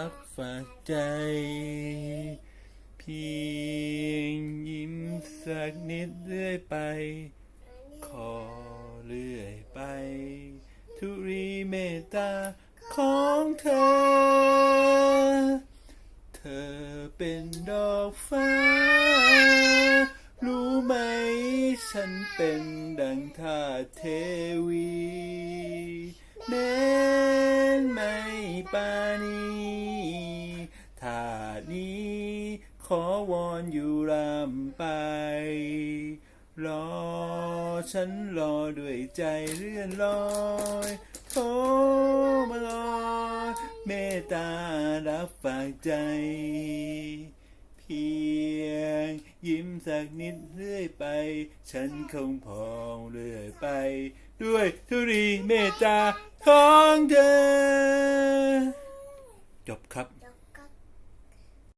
รับฝากใจ เพียงยิ้มสักนิดเรื่อยไป ขอเรื่อยไป ทุรีเมตตาของเธอ เธอเป็นดอกฟ้า รู้ไหมฉันเป็นดังทาเทวีแม้ ปานีทาสนี้ขอวอนอยู่รำไป รอฉันรอด้วยใจเลื่อนลอยโทรมาลอยเมตตารับฝากใจ เพียงยิ้มสักนิดเรื่อยไป ฉันคงพองเรื่อยไป ด้วยทุรีเมตตาของเธอ จบครับ